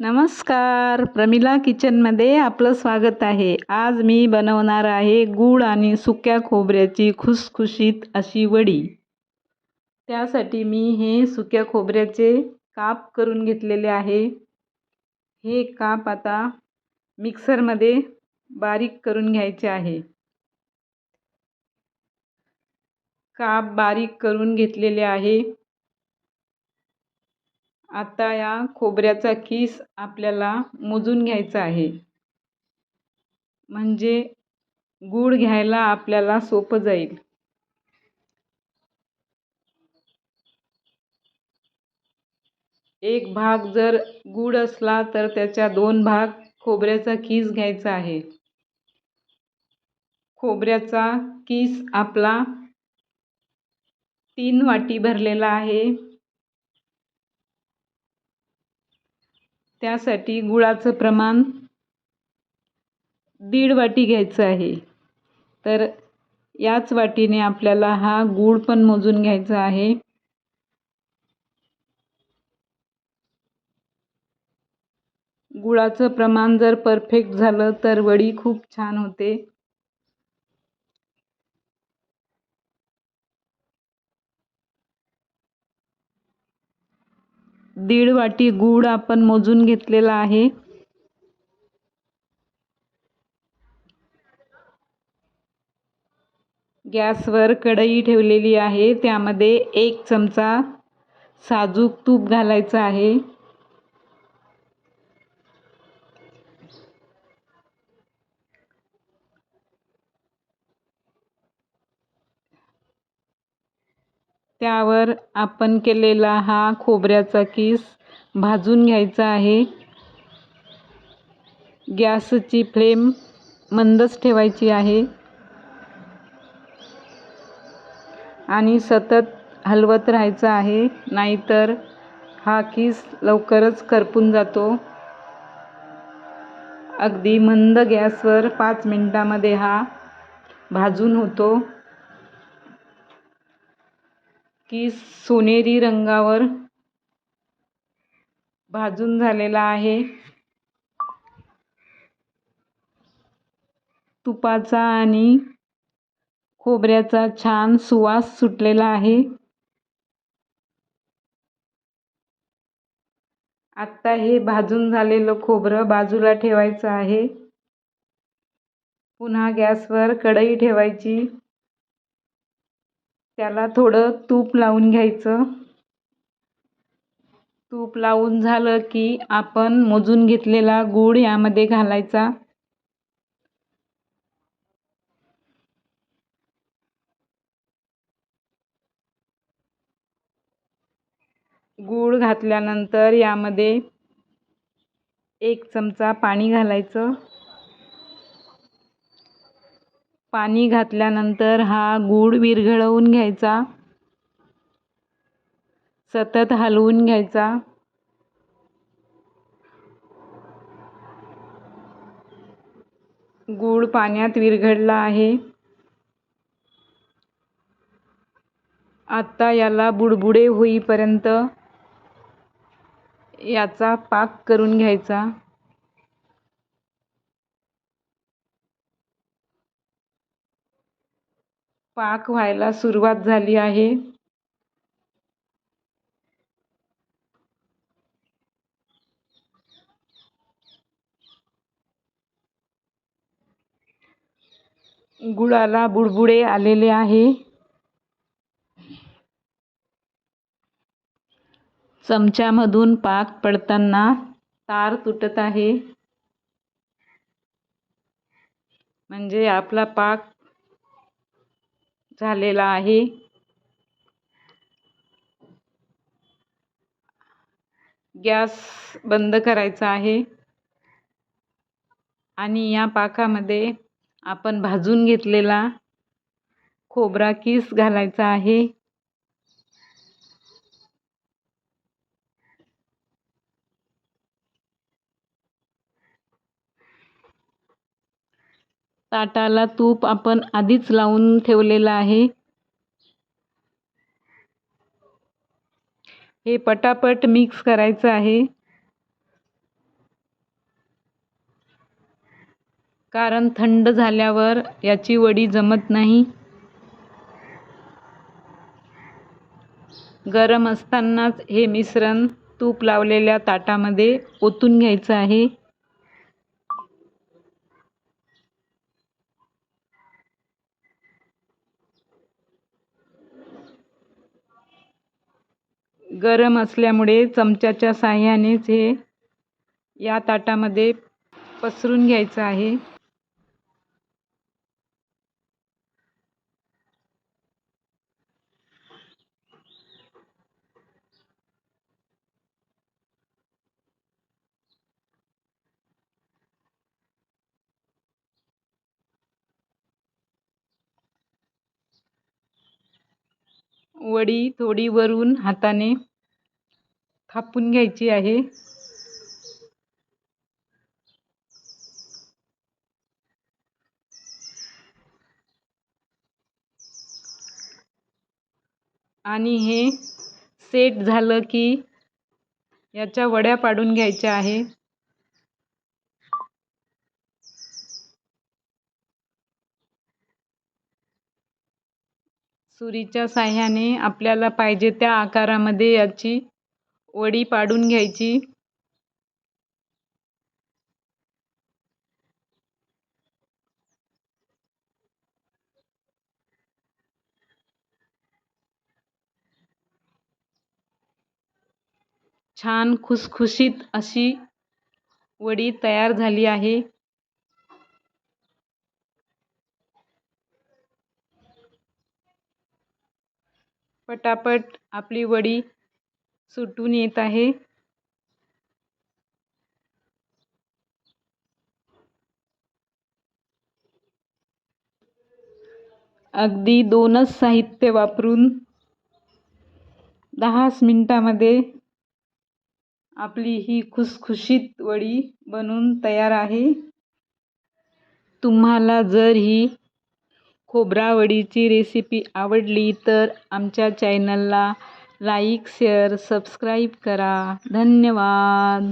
नमस्कार. प्रमिला किचनमध्ये आपलं स्वागत आहे. आज मी बनवणार आहे गूळ आणि सुक्या खोबऱ्याची खुसखुशीत अशी वडी. त्यासाठी मी हे सुक्या खोबऱ्याचे काप करून घेतलेले आहे. हे काप आता मिक्सरमध्ये बारीक करून घ्यायचे आहे. काप बारीक करून घेतलेले आहे. आता या खोबऱ्याचा किस आपल्याला मोजून घ्यायचा आहे. म्हणजे गूळ घ्यायला आपल्याला सोपं जाईल. एक भाग जर गूळ असला तर त्याच्या दोन भाग खोबऱ्याचा किस घ्यायचा आहे. खोबऱ्याचा किस आपला तीन वाटी भरलेला आहे. त्यासाठी गुळाचं प्रमाण दीड वाटी घ्यायचं आहे. तर याच वाटीने आपल्याला हा गूळ पण मोजून घ्यायचा आहे. गुळाचं प्रमाण जर परफेक्ट झालं तर वडी खूप छान होते. दीड वाटी गूळ आपण मोजून घेतलेला आहे. गॅसवर कढई ठेवलेली आहे. त्यामध्ये एक चमचा साजूक तूप घालायचं आहे. त्यावर आपण केलेला हा खोबऱ्याचा किस भाजून घ्यायचा आहे. गॅसची फ्लेम मंदच ठेवायची आहे. आणि सतत हलवत राहायचं आहे. नाहीतर हा किस लवकरच करपून जातो. अगदी मंद गॅसवर पाच मिनटामध्ये हा भाजून होतो. की सोनेरी रंगावर भाजून झालेला आहे. तुपाचा आणि खोबऱ्याचा छान सुवास सुटलेला आहे. आत्ता हे भाजून झालेलं खोबरं बाजूला ठेवायचं आहे. पुन्हा गॅसवर कढई ठेवायची. त्याला थोडं तूप लावून घ्यायचं. तूप लावून झालं की आपण मोजून घेतलेला गूळ यामध्ये घालायचा. गूळ घातल्यानंतर यामध्ये एक चमचा पाणी घालायचं. पाणी घातल्यानंतर हा गूळ विरघळवून घ्यायचा. सतत हलवून घ्यायचा. गूळ पाण्यात विरघळला आहे. आत्ता याला बुडबुडे होईपर्यंत याचा पाक करून घ्यायचा. पाक व्हायला सुरुवात झाली आहे. गुळाला बुडबुडे आलेले आहे. चमच्यामधून पाक पडताना तार तुटत आहे. म्हणजे आपला पाक झालेला आहे. गॅस बंद करायचा आहे. आणि या पाकामध्ये आपण भाजून घेतलेला खोबरा किस घालायचा आहे. ताटाला तूप आपण आधीच लावून ठेवलेलं आहे. हे पटापट मिक्स करायचं आहे. कारण थंड झाल्यावर याची वडी जमत नाही. गरम असतानाच हे मिश्रण तूप लावलेल्या ताटामध्ये ओतून घ्यायचं आहे. गरम असल्यामुळे चमच्याच्या साहाय्यानेच हे या ताटामध्ये पसरून घ्यायचं आहे. वडी थोडी वरून हाताने थापून घ्यायची आहे. आणि हे सेट झालं की याच्या वड्या पाडून घ्यायच्या आहे. सुरीच्या साह्याने आपल्याला पाहिजे त्या आकारामध्ये याची वडी पाडून घ्यायची. छान खुसखुशीत अशी वडी तयार झाली आहे. पटापट आपली वडी सुटून येत आहे. अगदी दोनच साहित्य वापरून दहाच मिनटामध्ये आपली ही खुसखुशीत वडी बनून तयार आहे. तुम्हाला जर ही खोबरावडीची रेसिपी आवडली तर आमच्या चॅनलला लाईक शेअर सबस्क्राईब करा. धन्यवाद.